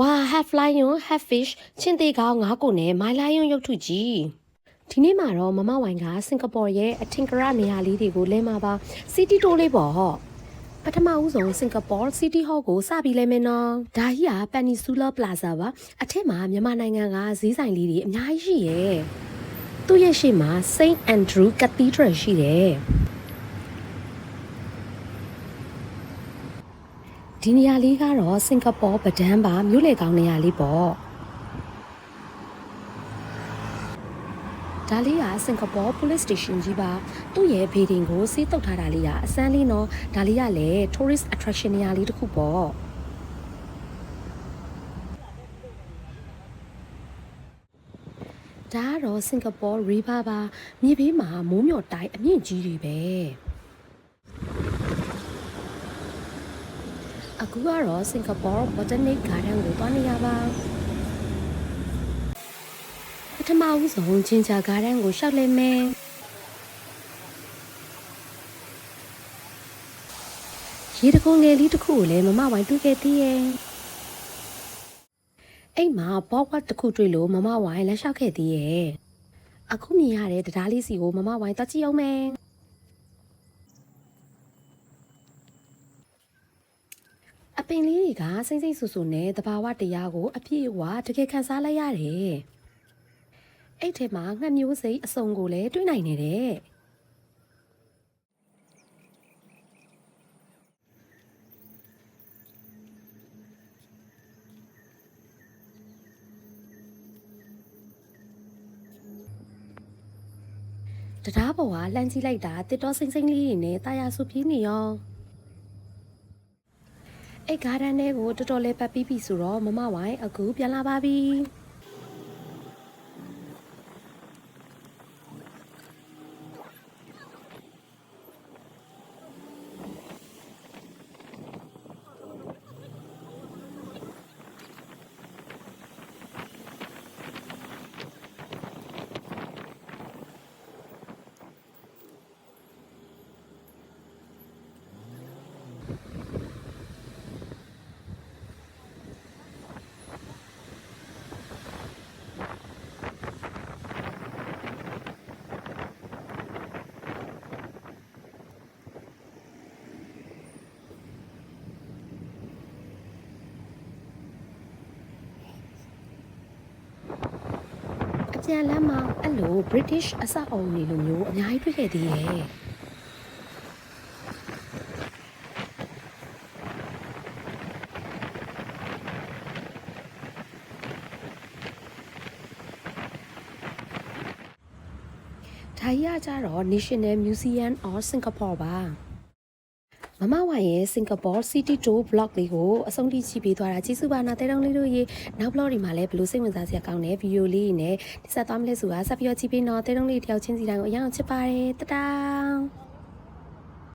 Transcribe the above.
ဝါ half lion half fish ချင်းသေးကောင်းငါးကိုနဲ့ my lion ရုပ်ထုကြီးဒီနေ့မှာတော့မမဝိုင်ကစင်ကာပူရဲ့အထင်ကရနေရာလေးတွေကိုလဲမှာပါ city tour လေးပေါ့ဟော့ပထမဦးဆုံးစင်ကာပူ city hall ကိုစပြီးလဲမယ်နော်ဒါကြီးက Peninsula Plaza ပါအထက်မှာမြန်မာနိုင်ငံကဈေးဆိုင်လေးတွေအများကြီးရှိရဲ့သူ့ရဲ့ရှေ့မှာ Saint Andrew Cathedral ရှိတယ် ဒီနေရာလေးကတော့စင်ကာပူပဒန်းပါမြို့လေကောင်းနေရာလေးပေါ့ဒါလေးကစင်ကာပူ police station ကြီးပါသူ့ရဲ့ဘေးတင်ကိုစေးတုတ်ထားတာလေးကအစမ်းလေးနော်ဒါလေးကလည်း tourist attraction နေရာလေးတစ်ခုပေါ့ဒါကတော့စင်ကာပူ river ပါမြေဘေးမှာမိုးမျှော်တိုင်းအမြင့်ကြီးတွေပဲ အခုကတော့စင်ကာပူ botanic garden ကိုသွားနေရပါပထမဦးဆုံးဂျင်ဂျာ garden ကိုရှောက်လဲမယ်ရေတကုံငယ်လေးတစ်ခုကိုလည်းမမဝိုင်းတွေ့ခဲ့သေးရဲ့အိမ်မှာဘော့ဝတ်တစ်ခုတွေ့လို့မမဝိုင်းလက်လျှောက်ခဲ့သေးရဲ့အခုမြင်ရတဲ့တရားလေးစီကိုမမဝိုင်းတက်ကြည့်အောင်မယ် အပင်လေးတွေကစိမ့်စိမ့်ဆူဆူနဲ့တဘာဝတရားကိုအပြည့်အဝတကယ်ခံစားလိုက်ရတယ်အဲ့ထဲမှာငှက်မျိုးစိအစုံကိုလည်းတွေ့နိုင်နေတဲ့တရားပေါ်ကလှမ်းကြည့်လိုက်တာတစ်တော်စိမ့်စိမ့်လေးတွေနဲ့တာယာဆူပြေးနေရော အဲ့ဂါဒန်ထဲကိုတော်တော်လေးပတ်ပြီးပြီဆိုတော့မမဝိုင်းအခုပြန်လာပါပြီ ပြန်လမ်းမှာအဲ့လို British အဆောက်အအုံတွေလိုမျိုးအများကြီးတွေ့ခဲ့သေးရဲ့ဒါကြီးကကြတော့ National Museum of Singapore ပါ မမဝိုင်ရဲ့ Singapore City Tour vlog လေးကိုအဆုံးထိကြည့်ပေးသွားတာကျေးဇူးပါနာတဲတုံးလေးတို့ရေနောက် vlog တွေမှာလည်းဘယ်လိုစိတ်ဝင်စားစရာကောင်းတဲ့ဗီဒီယိုလေးတွေနဲ့တိဆက်သွားမလဲဆိုတာဆက်ပြီးတော့ကြည့်ပေးတော့တဲတုံးလေးတယောက်ချင်းစီတိုင်းကိုအရင်အောင်ချစ်ပါတယ်တတောင်း